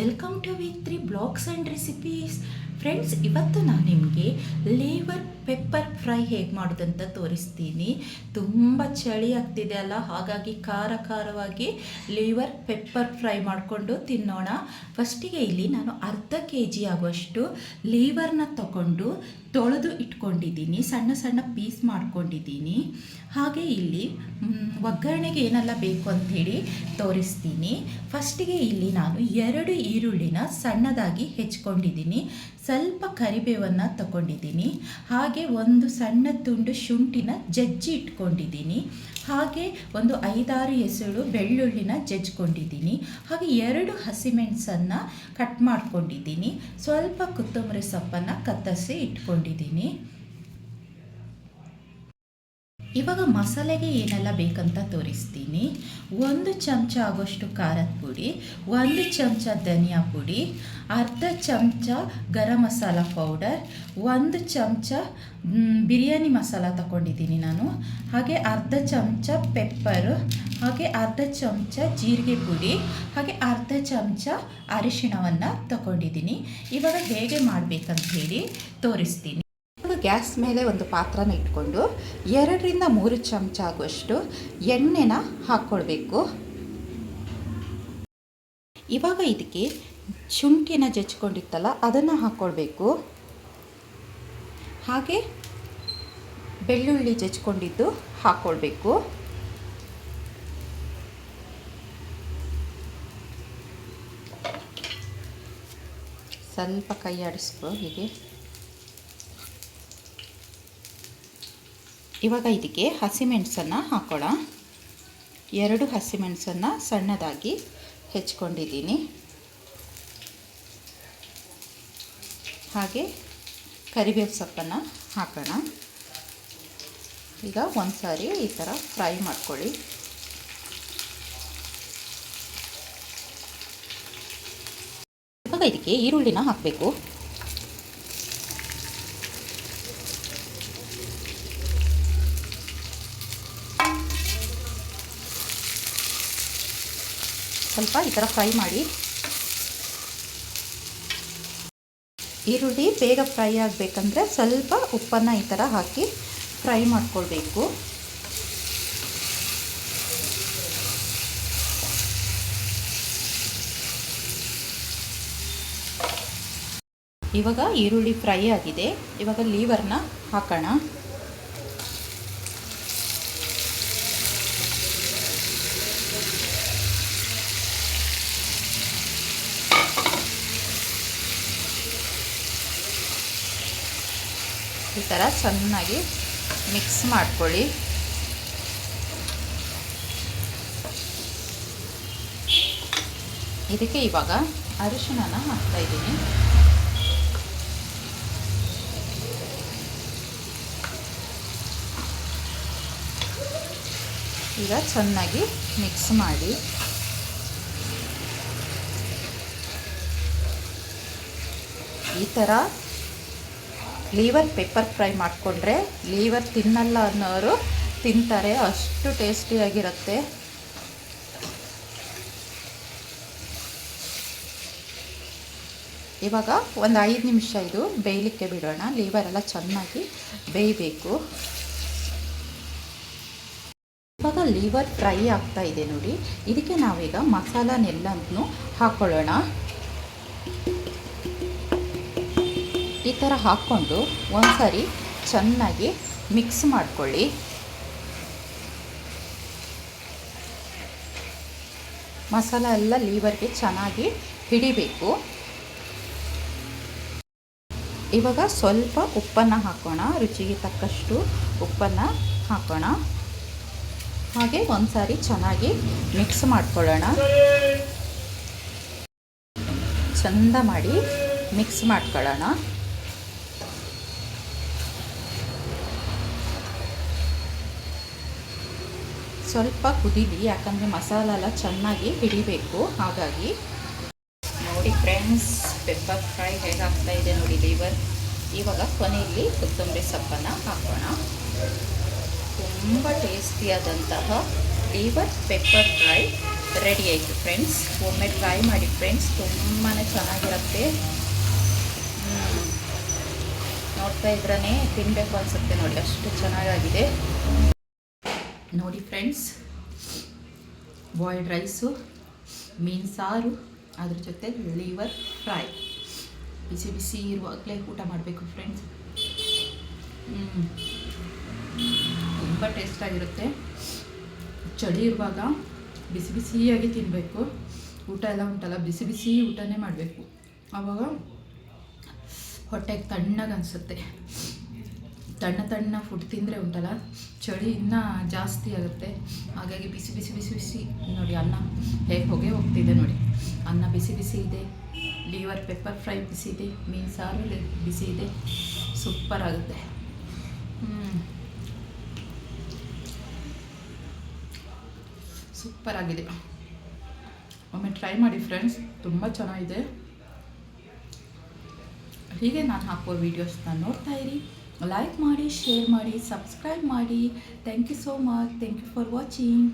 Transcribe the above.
Welcome to week three blogs and recipes friends ಇವತ್ತು ನಾನು ನಿಮಗೆ ಲೇವರ್ ಪೆಪ್ಪರ್ ಫ್ರೈ ಹೇಗೆ ಮಾಡೋದಂತ ತೋರಿಸ್ತೀನಿ. ತುಂಬ ಚಳಿ ಆಗ್ತಿದೆ ಅಲ್ಲ, ಹಾಗಾಗಿ ಖಾರ ಖಾರವಾಗಿ ಲೇವರ್ ಪೆಪ್ಪರ್ ಫ್ರೈ ಮಾಡಿಕೊಂಡು ತಿನ್ನೋಣ. ಫಸ್ಟಿಗೆ ಇಲ್ಲಿ ನಾನು ಅರ್ಧ ಕೆ ಜಿ ಆಗುವಷ್ಟು ಲೇವರ್ನ ತಗೊಂಡು ತೊಳೆದು ಇಟ್ಕೊಂಡಿದ್ದೀನಿ, ಸಣ್ಣ ಸಣ್ಣ ಪೀಸ್ ಮಾಡ್ಕೊಂಡಿದ್ದೀನಿ. ಹಾಗೆ ಇಲ್ಲಿ ಒಗ್ಗರಣೆಗೆ ಏನೆಲ್ಲ ಬೇಕು ಅಂಥೇಳಿ ತೋರಿಸ್ತೀನಿ. ಫಸ್ಟಿಗೆ ಇಲ್ಲಿ ನಾನು ಎರಡು ಈರುಳ್ಳಿನ ಸಣ್ಣದಾಗಿ ಹೆಚ್ಕೊಂಡಿದ್ದೀನಿ. ಸ್ವಲ್ಪ ಕರಿಬೇವನ್ನು ತಗೊಂಡಿದ್ದೀನಿ. ಹಾಗೆ ಒಂದು ಸಣ್ಣ ತುಂಡು ಶುಂಠಿನ ಜಜ್ಜಿ ಇಟ್ಕೊಂಡಿದ್ದೀನಿ. ಹಾಗೆ ಒಂದು ಐದಾರು ಎಸಳು ಬೆಳ್ಳುಳ್ಳಿನ ಜಜ್ಜಿಕೊಂಡಿದ್ದೀನಿ. ಹಾಗೆ ಎರಡು ಹಸಿಮೆಣಸನ್ನು ಕಟ್ ಮಾಡ್ಕೊಂಡಿದ್ದೀನಿ. ಸ್ವಲ್ಪ ಕೊತ್ತಂಬರಿ ಸೊಪ್ಪನ್ನು ಕತ್ತರಿಸಿ ಇಟ್ಕೊಂಡಿದ್ದೀನಿ. ಇವಾಗ ಮಸಾಲೆಗೆ ಏನೆಲ್ಲ ಬೇಕಂತ ತೋರಿಸ್ತೀನಿ. ಒಂದು ಚಮಚ ಆಗೋಷ್ಟು ಖಾರದ ಪುಡಿ, ಒಂದು ಚಮಚ ಧನಿಯಾ ಪುಡಿ, ಅರ್ಧ ಚಮಚ ಗರಂ ಮಸಾಲ ಪೌಡರ್, ಒಂದು ಚಮಚ ಬಿರಿಯಾನಿ ಮಸಾಲ ತಗೊಂಡಿದ್ದೀನಿ ನಾನು. ಹಾಗೆ ಅರ್ಧ ಚಮಚ ಪೆಪ್ಪರು ಹಾಗೆ ಅರ್ಧ ಚಮಚ ಜೀರಿಗೆ ಪುಡಿ, ಹಾಗೆ ಅರ್ಧ ಚಮಚ ಅರಿಶಿಣವನ್ನು ತಗೊಂಡಿದ್ದೀನಿ. ಇವಾಗ ಹೇಗೆ ಮಾಡಬೇಕಂತ ಹೇಳಿ ತೋರಿಸ್ತೀನಿ. ಗ್ಯಾಸ್ ಮೇಲೆ ಒಂದು ಪಾತ್ರನ ಇಟ್ಕೊಂಡು ಎರಡರಿಂದ ಮೂರು ಚಮಚ ಆಗುವಷ್ಟು ಎಣ್ಣೆನ ಹಾಕ್ಕೊಳ್ಬೇಕು ಇವಾಗ ಇದಕ್ಕೆ ಶುಂಠಿನ ಜಚ್ಕೊಂಡಿತ್ತಲ್ಲ ಅದನ್ನು ಹಾಕ್ಕೊಳ್ಬೇಕು ಹಾಗೆ ಬೆಳ್ಳುಳ್ಳಿ ಜಚ್ಕೊಂಡಿದ್ದು ಹಾಕ್ಕೊಳ್ಬೇಕು ಸ್ವಲ್ಪ ಕೈ ಆಡಿಸ್ಕೊ ಹೀಗೆ. ಇವಾಗ ಇದಕ್ಕೆ ಹಸಿಮೆಣಸನ್ನು ಹಾಕೋಣ ಎರಡು ಹಸಿಮೆಣಸನ್ನು ಸಣ್ಣದಾಗಿ ಹೆಚ್ಕೊಂಡಿದ್ದೀನಿ. ಹಾಗೆ ಕರಿಬೇವು ಸೊಪ್ಪನ್ನು ಹಾಕೋಣ. ಈಗ ಒಂದು ಸಾರಿ ಈ ಥರ ಫ್ರೈ ಮಾಡ್ಕೊಳ್ಳಿ. ಇದಕ್ಕೆ ಈರುಳ್ಳಿನ ಹಾಕಬೇಕು. ಸ್ವಲ್ಪ ಈ ಥರ ಫ್ರೈ ಮಾಡಿ. ಈರುಳ್ಳಿ ಬೇಗ ಫ್ರೈ ಆಗಬೇಕಂದ್ರೆ ಸ್ವಲ್ಪ ಉಪ್ಪನ್ನು ಈ ಥರ ಹಾಕಿ ಫ್ರೈ ಮಾಡ್ಕೊಳ್ಬೇಕು. ಇವಾಗ ಈರುಳ್ಳಿ ಫ್ರೈ ಆಗಿದೆ. ಇವಾಗ ಲೀವರ್ನ ಹಾಕೋಣ. ಈ ಥರ ಚೆನ್ನಾಗಿ ಮಿಕ್ಸ್ ಮಾಡ್ಕೊಳ್ಳಿ. ಇದಕ್ಕೆ ಇವಾಗ ಅರಿಶಿಣನ ಹಾಕ್ತಾ ಇದ್ದೀನಿ. ಈಗ ಚೆನ್ನಾಗಿ ಮಿಕ್ಸ್ ಮಾಡಿ. ಈ ಥರ ಲೀವರ್ ಪೆಪ್ಪರ್ ಫ್ರೈ ಮಾಡಿಕೊಂಡ್ರೆ ಲೀವರ್ ತಿನ್ನಲ್ಲ ಅನ್ನೋರು ತಿಂತಾರೆ. ಅಷ್ಟು ಟೇಸ್ಟಿಯಾಗಿರುತ್ತೆ ಇವಾಗ ಒಂದು ಐದು ನಿಮಿಷ ಇದು ಬೇಯಲಿಕ್ಕೆ ಬಿಡೋಣ. ಲೀವರೆಲ್ಲ ಚೆನ್ನಾಗಿ ಬೇಯಬೇಕು. ಲೀವರ್ ಫ್ರೈ ಆಗ್ತಾ ಇದೆ ನೋಡಿ. ಇದಕ್ಕೆ ನಾವೀಗ ಮಸಾಲನೆಲ್ಲನೂ ಹಾಕ್ಕೊಳ್ಳೋಣ ಈ ಥರ ಹಾಕ್ಕೊಂಡು ಒಂದ್ಸರಿ ಚೆನ್ನಾಗಿ ಮಿಕ್ಸ್ ಮಾಡ್ಕೊಳ್ಳಿ. ಮಸಾಲ ಎಲ್ಲ ಲೀವರ್ಗೆ ಚೆನ್ನಾಗಿ ಹಿಡಿಬೇಕು. ಇವಾಗ ಸ್ವಲ್ಪ ಉಪ್ಪನ್ನು ಹಾಕೋಣ. ರುಚಿಗೆ ತಕ್ಕಷ್ಟು ಉಪ್ಪನ್ನು ಹಾಕೋಣ. ಹಾಗೆ ಒಂದ್ಸಾರಿ ಚೆನ್ನಾಗಿ ಮಿಕ್ಸ್ ಮಾಡ್ಕೊಳ್ಳೋಣ. ಚಂದ ಮಾಡಿ ಮಿಕ್ಸ್ ಮಾಡ್ಕೊಳ್ಳೋಣ. ಸ್ವಲ್ಪ ಕುದೀಲಿ, ಯಾಕಂದರೆ ಮಸಾಲ ಎಲ್ಲ ಚೆನ್ನಾಗಿ ಹಿಡಿಬೇಕು. ಹಾಗಾಗಿ ನೋಡಿ ಫ್ರೆಂಡ್ಸ್ ಪೆಪ್ಪರ್ ಫ್ರೈ ಹೇಗಾಗ್ತಾ ಇದೆ ನೋಡಿ ಲಿವರ್ ಇವಾಗ ಕೊನೆಯಲ್ಲಿ ಕೊತ್ತಂಬರಿ ಸೊಪ್ಪನ್ನು ಹಾಕೋಣ. ತುಂಬ ಟೇಸ್ಟಿಯಾದಂತಹ ಲಿವರ್ ಪೆಪ್ಪರ್ ಫ್ರೈ ರೆಡಿ ಆಯಿತು ಫ್ರೆಂಡ್ಸ್ ಒಮ್ಮೆ ಟ್ರೈ ಮಾಡಿ ಫ್ರೆಂಡ್ಸ್ ತುಂಬಾ ಚೆನ್ನಾಗಿರುತ್ತೆ. ನೋಡ್ತಾ ಇದ್ರೇ ತಿನ್ನಬೇಕು ಅನಿಸುತ್ತೆ ನೋಡಿ, ಅಷ್ಟು ಚೆನ್ನಾಗಾಗಿದೆ. ನೋಡಿ ಫ್ರೆಂಡ್ಸ್ ಬಾಯ್ಲ್ಡ್ ರೈಸು ಮೀನು ಸಾರು, ಅದ್ರ ಜೊತೆ ಲೀವರ್ ಫ್ರೈ ಬಿಸಿ ಬಿಸಿ ಇರುವಾಗಲೇ ಊಟ ಮಾಡಬೇಕು ಫ್ರೆಂಡ್ಸ್ ತುಂಬ ಟೇಸ್ಟಾಗಿರುತ್ತೆ ಚಳಿ ಇರುವಾಗ ಬಿಸಿ ಬಿಸಿಯಾಗಿ ತಿನ್ನಬೇಕು ಊಟ ಎಲ್ಲ ಉಂಟಲ್ಲ, ಬಿಸಿ ಬಿಸಿ ಊಟನೇ ಮಾಡಬೇಕು. ಆವಾಗ ಹೊಟ್ಟೆಗೆ ತಣ್ಣಗೆ ಅನಿಸುತ್ತೆ. ತಣ್ಣ ತಣ್ಣ ಫುಡ್ ತಿಂದರೆ ಉಂಟಲ್ಲ, ಚಳಿ ಇನ್ನೂ ಜಾಸ್ತಿ ಆಗುತ್ತೆ. ಹಾಗಾಗಿ ಬಿಸಿ ಬಿಸಿ ಬಿಸಿ ಬಿಸಿ ನೋಡಿ, ಅನ್ನ ಹೇಗೆ ಹೊಗೆ ಹೋಗ್ತಿದೆ ನೋಡಿ. ಅನ್ನ ಬಿಸಿ ಬಿಸಿ ಇದೆ ಲೀವರ್ ಪೆಪ್ಪರ್ ಫ್ರೈ ಬಿಸಿ ಇದೆ, ಮೀನು ಸಾರು ಬಿಸಿ ಇದೆ ಸೂಪರ್ ಆಗುತ್ತೆ. ಸೂಪರ್ ಆಗಿದೆ. ಒಮ್ಮೆ ಟ್ರೈ ಮಾಡಿ ಫ್ರೆಂಡ್ಸ್, ತುಂಬ ಚೆನ್ನಾಗಿದೆ. ಹೀಗೆ ನಾನು ಹಾಕುವ ವೀಡಿಯೋಸ್ನ ನೋಡ್ತಾ ಇರಿ. ಲೈಕ್ ಮಾಡಿ ಶೇರ್ ಮಾಡಿ ಸಬ್ಸ್ಕ್ರೈಬ್ ಮಾಡಿ. Thank you so much thank you for watching